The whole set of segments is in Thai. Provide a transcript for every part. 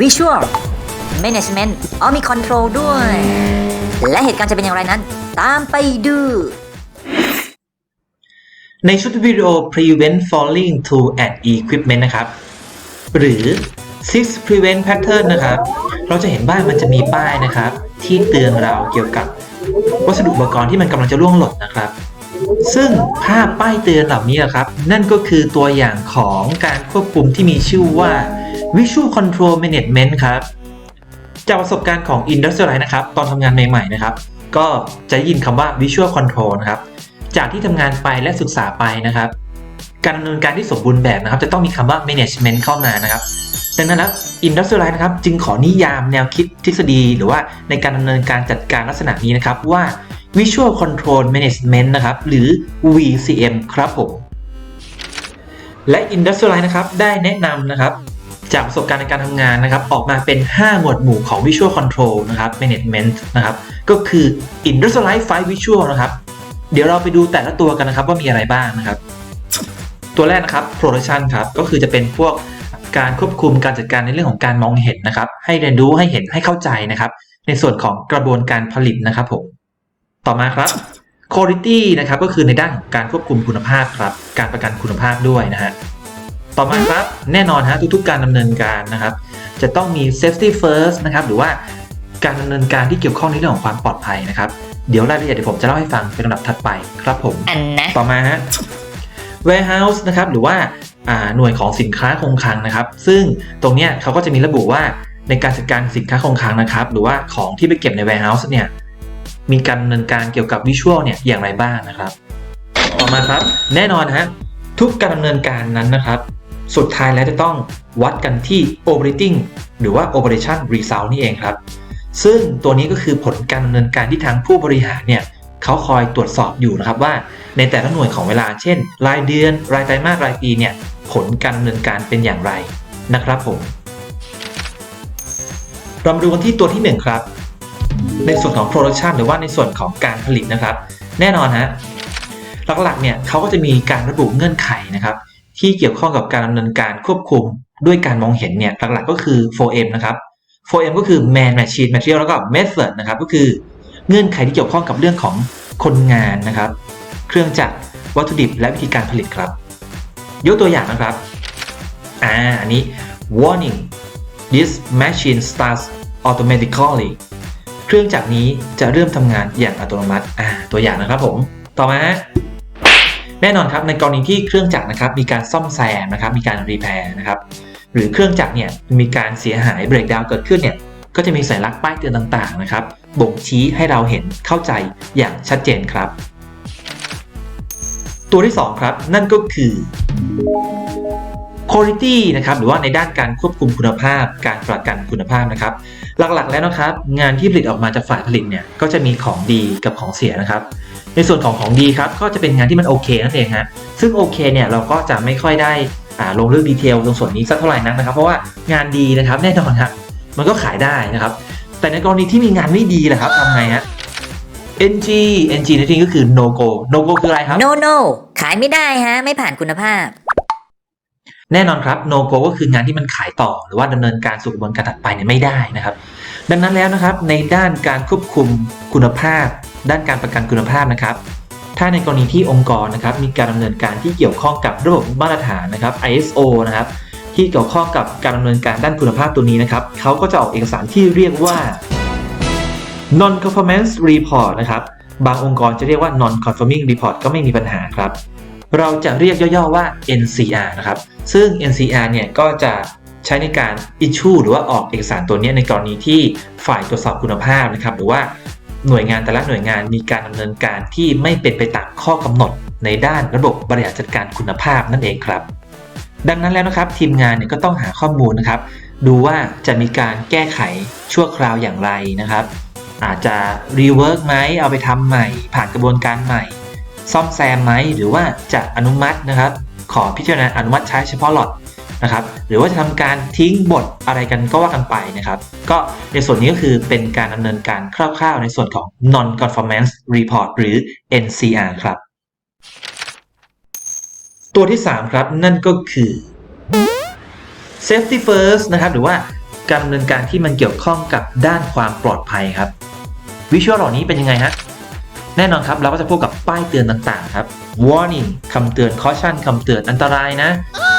Visual Management อ๋อมี Control ด้วย และเหตุการณ์จะเป็นอย่างไรนั้น ตามไปดู ในชุดวิดีโอ prevent falling to an equipment นะครับ หรือ six prevent pattern นะครับ เราจะเห็นว่านมันจะมีป้ายนะครับ ที่เตือนเราเกี่ยวกับวัสดุอุปกรณ์ที่มันกำลังจะล่วงหล่นนะครับซึ่งภาพป้ายเตือนเหล่านี้ครับ นั่นก็คือตัวอย่างของการควบคุมที่มีชื่อว่า visual control management ครับจากประสบการณ์ของ Industrial นะครับ ตอนทำงานใหม่ๆนะครับ ก็จะยินคำว่า visual control นะครับ จากที่ทำงานไปและศึกษาไปนะครับ การดำเนินการที่สมบูรณ์แบบนะครับ จะต้องมีคำว่า management เข้ามานะครับดังนั้นแล้ว Industrialize นะครับ จึงขอนิยามแนวคิดทฤษฎี หรือว่าในการดำเนินการจัดการลักษณะนี้นะครับว่า Visual Control Management นะครับ หรือ VCM ครับผมและ Industrialize นะครับ ได้แนะนำนะครับ จากประสบการณ์ในการทำงานนะครับ ออกมาเป็น 5 หมวดหมู่ของ Visual Control นะครับ Management นะครับ ก็คือ Industrial Life 5 Visual นะครับ เดี๋ยวเราไปดูแต่ละตัวกันนะครับว่ามีอะไรบ้างนะครับ ตัวแรกนะครับ production ครับ ก็คือจะเป็นพวกการควบคุมการจัดการในเรื่องของการมองเห็นนะครับ ให้เรียนรู้ให้เห็นให้เข้าใจนะครับ ในส่วนของกระบวนการผลิตนะครับผม ต่อมาครับ quality นะครับ ก็คือในด้านของการควบคุมคุณภาพครับ การประกันคุณภาพด้วยนะฮะ ต่อมาครับแน่นอนฮะทุกๆ การดำเนินการนะครับ จะต้องมี safety first นะครับหรือว่าการดำเนินการที่เกี่ยวข้องในเรื่องของความปลอดภัยนะครับเดี๋ยวรายละเอียดเดี๋ยวผมจะเล่าให้ฟังเป็นลำดับถัดไปครับผมอันนะต่อมาฮะ warehouse นะครับหรือว่าอ่าหน่วยของสินค้าคงคลังนะครับ ซึ่งตรงเนี้ยเขาก็จะมีระบุว่าในการจัดการสินค้าคงคลังนะครับ หรือว่าของที่ไปเก็บใน warehouse เนี่ยมีการดำเนินการเกี่ยวกับ visual เนี่ยอย่างไรบ้างนะครับ ต่อมาครับ แน่นอนฮะทุกการดำเนินการนั้นนะครับ สุดท้ายแล้วจะต้องวัดกันที่ operating หรือว่า operation result นี่เองครับ ซึ่งตัวนี้ก็คือผลการดำเนินการที่ทางผู้บริหารเนี่ยเขาคอยตรวจสอบอยู่นะครับว่า ในแต่ละหน่วยของเวลาเช่น รายเดือน รายไตรมาสรายปีเนี่ยผลการดำเนินการเป็นอย่างไรนะครับผมเรามาดูกันที่ตัวที่ 1 ครับ ในส่วนของ production หรือว่าในส่วนของการผลิตนะครับ แน่นอนฮะหลักๆเนี่ยเขาก็จะมีการระบุเงื่อนไขนะครับ ที่เกี่ยวข้องกับการดำเนินการควบคุมด้วยการมองเห็นเนี่ยหลักๆก็คือ 4M นะครับ 4M ก็คือ man machine material แล้วก็ method นะครับก็คือเงื่อนไขที่เกี่ยวข้องกับเรื่องของคนงานนะครับ เครื่องจักรวัตถุดิบและวิธีการผลิตครับ ยกตัวอย่างนะครับอ่าอันนี้ warning this machine starts automatically เครื่องจักรนี้จะเริ่มทำงานอย่างอัตโนมัติอ่าตัวอย่างนะครับผม ต่อมา แน่นอนครับในกรณีที่เครื่องจักรนะครับมีการซ่อมแซมนะครับมีการรีแพร์นะครับหรือเครื่องจักรเนี่ยมีการเสียหายเบรกดาวเกิดขึ้นเนี่ยก็จะมีสัญลักษณ์ป้ายเตือนต่างๆนะครับบ่งชี้ให้เราเห็นเข้าใจอย่างชัดเจนครับ ตัวที่ 2 ครับ นั่นก็คือ quality นะครับหรือว่าในด้านการควบคุมคุณภาพ การประกันคุณภาพนะครับ หลักๆแล้วนะครับ งานที่ผลิตออกมาจากฝ่ายผลิตเนี่ยก็จะมีของดีกับของเสียนะครับ ในส่วนของของดีครับก็จะเป็นงานที่มันโอเคนั่นเองฮะซึ่งโอเคเนี่ยเราก็จะไม่ค่อยได้อ่าลงเรื่องดีเทลตรงส่วนนี้สักเท่าไหร่นักนะครับ เพราะว่างานดีนะครับแน่นอนครับมันก็ขายได้นะครับ แต่ในกรณีที่มีงานไม่ดีแหละครับทำไงฮะ NG NG ในที่นี้ก็คือ no go no go คืออะไรครับ no no ขายไม่ได้ฮะ ไม่ผ่านคุณภาพ แน่นอนครับ no go ก็คืองานที่มันขายต่อ หรือว่าดำเนินการสู่กระบวนการถัดไปเนี่ยไม่ได้นะครับ ดังนั้นแล้วนะครับในด้านการควบคุมคุณภาพ ด้านการประกันคุณภาพนะครับ ถ้าในกรณีที่องค์กรนะครับมีการดำเนินการที่เกี่ยวข้องกับระบบมาตรฐานนะครับ ISO นะครับที่เกี่ยวข้องกับการดำเนินการด้านคุณภาพตัวนี้นะครับเขาก็จะออกเอกสารที่เรียกว่า non conformance report นะครับบางองค์กรจะเรียกว่า non conforming report ก็ไม่มีปัญหาครับ เราจะเรียกย่อๆว่า NCR นะครับ ซึ่ง NCR เนี่ยก็จะใช้ในการ issue หรือว่าออกเอกสารตัวนี้ในกรณีที่ฝ่ายตรวจสอบคุณภาพนะครับ หรือว่าหน่วยงานแต่ละหน่วยงานมีการดำเนินการที่ไม่เป็นไปตามข้อกำหนดในด้านระบบบริหารจัดการคุณภาพนั่นเองครับ ดังนั้นแล้วนะครับทีมงานเนี่ยก็ต้องหาข้อมูลนะครับ ดูว่าจะมีการแก้ไขชั่วคราวอย่างไรนะครับ อาจจะรีเวิร์กไหมเอาไปทำใหม่ ผ่านกระบวนการใหม่ ซ่อมแซมไหมหรือว่าจะอนุมัตินะครับ ขอพิจารณาอนุมัติใช้เฉพาะหลอดนะครับหรือว่าจะทำการทิ้งบทอะไรกันก็ว่ากันไปนะครับ ก็ในส่วนนี้ก็คือเป็นการดำเนินการคร่าวๆ ในส่วนของ non conformance report หรือ NCR ครับ ตัวที่ 3 ครับ นั่นก็คือ safety first นะครับหรือว่าการดำเนินการที่มันเกี่ยวข้องกับด้านความปลอดภัยครับ วิชวลเหล่านี้เป็นยังไงฮะ แน่นอนครับ เราก็จะพบกับป้ายเตือนต่างๆครับ warning คำเตือน caution คำเตือนอันตรายนะ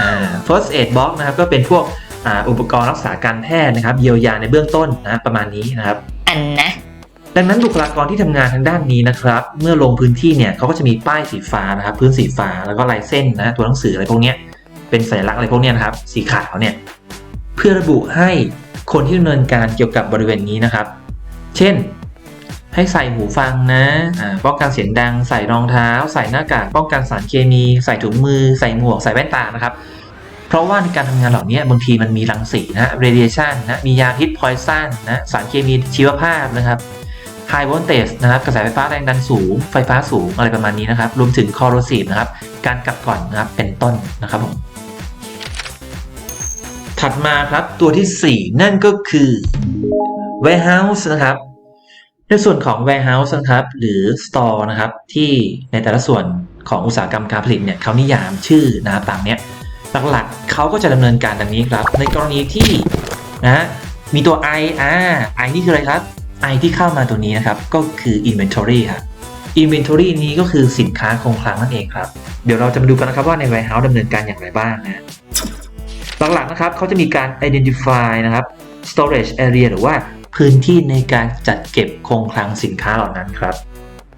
อ่า first aid box นะครับก็เป็นพวกอ่าอุปกรณ์รักษาการแพทย์นะครับเยียวยาในเบื้องต้นนะประมาณนี้นะครับ อันนะดังนั้นบุคลากรที่ทำงานทางด้านนี้นะครับ เมื่อลงพื้นที่เนี่ยเขาก็จะมีป้ายสีฟ้านะครับ พื้นสีฟ้าแล้วก็ลายเส้นนะตัวหนังสืออะไรพวกเนี้ยเป็นสัญลักษณ์อะไรพวกเนี้ยนะครับ สีขาวเนี่ยเพื่อระบุให้คนที่ดำเนินการเกี่ยวกับบริเวณนี้นะครับ เช่น ให้ใส่หูฟังนะป้องกันเสียงดัง ใส่รองเท้า ใส่หน้ากาก ป้องกันสารเคมี ใส่ถุงมือ ใส่หมวก ใส่แว่นตานะครับ เพราะว่าในการทำงานเหล่านี้บางทีมันมีรังสีนะ radiation นะ มียาพิษ poison นะ สารเคมีชีวภาพนะครับ high voltage นะครับ กระแสไฟฟ้าแรงดันสูง ไฟฟ้าสูงอะไรประมาณนี้นะครับ รวมถึง corrosive นะครับ การกัดก่อนนะครับ เป็นต้นนะครับผม ถัดมาครับตัวที่ 4 นั่นก็คือ warehouse นะครับ ในส่วนของ warehouse นะครับหรือ store นะครับที่ในแต่ละส่วนของอุตสาหกรรมการผลิตเนี่ยเขานิยามชื่อนะครับตามเนี้ยหลักๆเขาก็จะดำเนินการดังนี้ครับ ในกรณีที่นะมีตัว i อ่า i นี่คืออะไรครับ i ที่เข้ามาตัวนี้นะครับ ก็คือ inventory ครับ inventory นี้ก็คือสินค้าคงคลังนั่นเองครับ เดี๋ยวเราจะมาดูกันนะครับว่าใน warehouse ดำเนินการอย่างไรบ้างนะหลักๆนะครับเขาจะมีการ identify นะครับ storage area หรือว่า พื้นที่ในการจัดเก็บคงคลังสินค้าเหล่านั้นครับ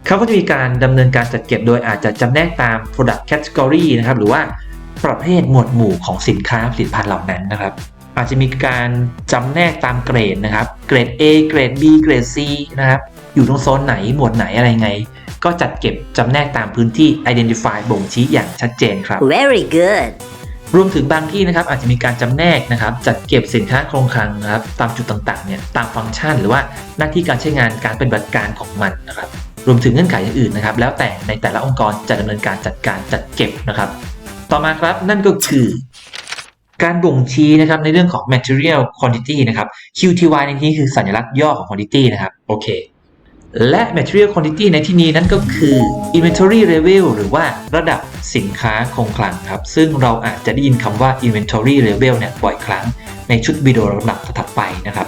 เขาก็จะมีการดำเนินการจัดเก็บโดยอาจจะจำแนกตาม product category นะครับหรือว่าประเภทหมวดหมู่ของสินค้าผลิตภัณฑ์เหล่านั้นนะครับ อาจจะมีการจำแนกตามเกรดนะครับ เกรด A เกรด B เกรด C นะครับอยู่ตรงโซนไหนหมวดไหนอะไรไง ก็จัดเก็บจำแนกตามพื้นที่ identify บ่งชี้อย่างชัดเจนครับ very good รวมถึงบางที่นะครับอาจจะมีการจำแนกนะครับจัดเก็บสินค้าโครงคลังนะครับตามจุดต่างๆเนี่ยตามฟังก์ชัน หรือว่าหน้าที่การใช้งานการปฏิบัติการของมันนะครับรวมถึงเงื่อนไขอื่นๆนะครับแล้วแต่ในแต่ละองค์กรจะดำเนินการจัดการจัดเก็บนะครับ ต่อมาครับนั่นก็คือ การบ่งชี้นะครับในเรื่องของ material quantity นะครับ QTY ในที่นี้คือสัญลักษณ์ย่อของ quantity นะครับโอเค และ material quantity ในที่นี้นั่นก็คือ inventory level หรือว่าระดับสินค้าคงคลังครับ ซึ่งเราอาจจะได้ยินคำว่า inventory level เนี่ยบ่อยครั้งในชุดวิดีโอลำดับถัดไปนะครับ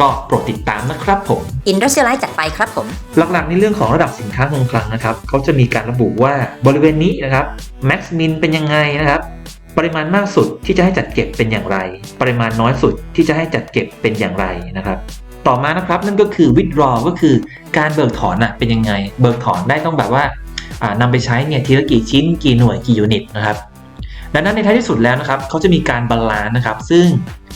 ก็โปรดติดตามนะครับผม industrialize จัดไปครับผม หลักๆในเรื่องของระดับสินค้าคงคลังนะครับเขาจะมีการระบุว่าบริเวณนี้นะครับ max min เป็นยังไงนะครับปริมาณมากสุดที่จะให้จัดเก็บเป็นอย่างไร ปริมาณน้อยสุดที่จะให้จัดเก็บเป็นอย่างไรนะครับ ต่อมานะครับนั่นก็คือ withdraw ก็คือการเบิกถอนอะเป็นยังไง เบิกถอนได้ต้องแบบว่าอ่านำไปใช้เนี่ยทีละกี่ชิ้นกี่หน่วยกี่ยูนิตนะครับดังนั้นในท้ายที่สุดแล้วนะครับเขาจะมีการบาลานซ์นะครับ ซึ่ง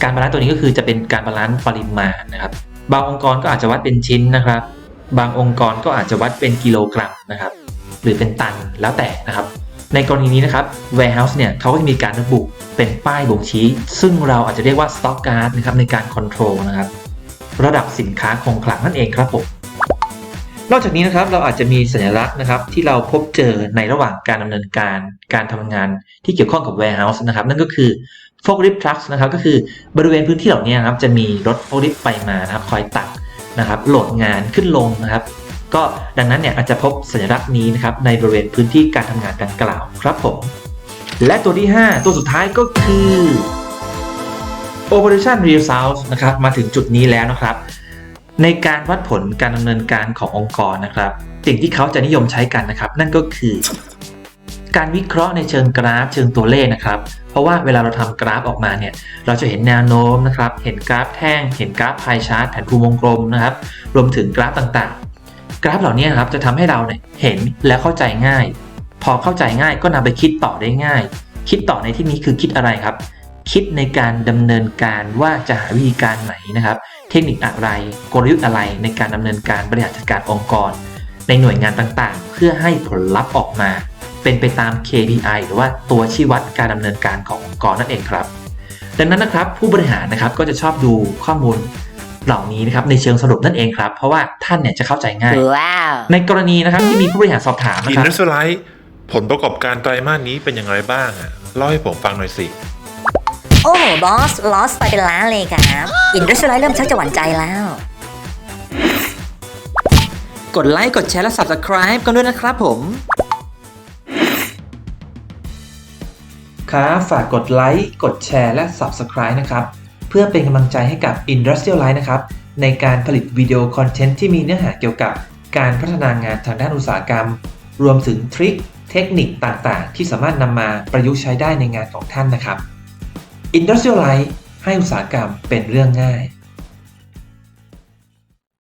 การบาลานซ์ตัวนี้ก็คือจะเป็นการบาลานซ์ปริมาณนะครับ บางองค์กรก็อาจจะวัดเป็นชิ้นนะครับ บางองค์กรก็อาจจะวัดเป็นกิโลกรัมนะครับ หรือเป็นตันแล้วแต่นะครับ ในกรณีนี้นะครับ warehouse เนี่ยเขาก็จะมีการระบุเป็นป้ายบ่งชี้ ซึ่งเราอาจจะเรียกว่า stock guard นะครับในการ control นะครับ ระดับสินค้าคงคลังนั่นเองครับผมนอกจากนี้นะครับเราอาจจะมีสัญลักษณ์นะครับที่เราพบเจอในระหว่างการดำเนินการการทำงานที่เกี่ยวข้องกับ warehouse นะครับนั่นก็คือ forklift trucks นะครับก็คือบริเวณพื้นที่เหล่านี้นะครับจะมีรถ forklift ไปมานะครับคอยตักนะครับโหลดงานขึ้นลงนะครับ ก็ดังนั้นเนี่ยอาจจะพบสัญลักษณ์นี้นะครับในบริเวณพื้นที่การทำงานดังกล่าวครับผมและตัวที่ 5 ตัวสุดท้ายก็คือ Operation Result นะครับมาถึงจุดนี้แล้วนะครับ ในการวัดผลการดำเนินการขององค์กรนะครับสิ่งที่เขาจะนิยมใช้กันนะครับ นั่นก็คือ การวิเคราะห์ในเชิงกราฟ เชิงตัวเลขนะครับ เพราะว่าเวลาเราทำกราฟออกมาเนี่ย เราจะเห็นแนวโน้มนะครับ เห็นกราฟแท่ง เห็นกราฟพายชาร์ตแผนภูมิวงกลมนะครับ รวมถึงกราฟต่างๆ กราฟเหล่านี้ครับจะทำให้เราเนี่ยเห็นและเข้าใจง่าย พอเข้าใจง่ายก็นำไปคิดต่อได้ง่าย คิดต่อในที่นี้คือคิดอะไรครับ คิดในการดำเนินการว่าจะหาวิธีการไหนนะครับ เทคนิคอะไรกลยุทธ์อะไรในการดำเนินการบริหารจัดการองค์กร ในหน่วยงานต่างๆ เพื่อให้ผลลัพธ์ออกมา เป็นไปตาม KPI หรือว่าตัวชี้วัดการดำเนินการขององค์กรนั่นเองครับ ดังนั้นนะครับผู้บริหารนะครับก็จะชอบดูข้อมูลเหล่านี้นะครับในเชิงสรุปนั่นเองครับ เพราะว่าท่านเนี่ยจะเข้าใจง่ายว้าวในกรณีนะครับที่มีผู้บริหารสอบถามอินะนครับดัสไลท์ผลประกอบการไตรมาสนี้เป็นอย่างไรบ้างอะเล่าให้ผมฟังหน่อยสิ โอ้บอสลอสไปเป็นล้านเลยครับ อินดัสไลท์เริ่มชักจะหวั่นใจแล้ว กดไลค์ กดแชร์และ Subscribe กันด้วยนะครับผม ครับฝากกดไลค์ กดแชร์และ Subscribe นะครับ เพื่อเป็นกำลังใจให้กับ Industrial Light นะครับ ในการผลิตวิดีโอคอนเทนต์ที่มีเนื้อหาเกี่ยวกับการพัฒนางานทางด้านอุตสาหกรรม รวมถึงทริคเทคนิคต่างๆ ที่สามารถนำมาประยุกต์ใช้ได้ในงานของท่านนะครับ Industrialize ให้อุตสาหกรรมเป็นเรื่องง่าย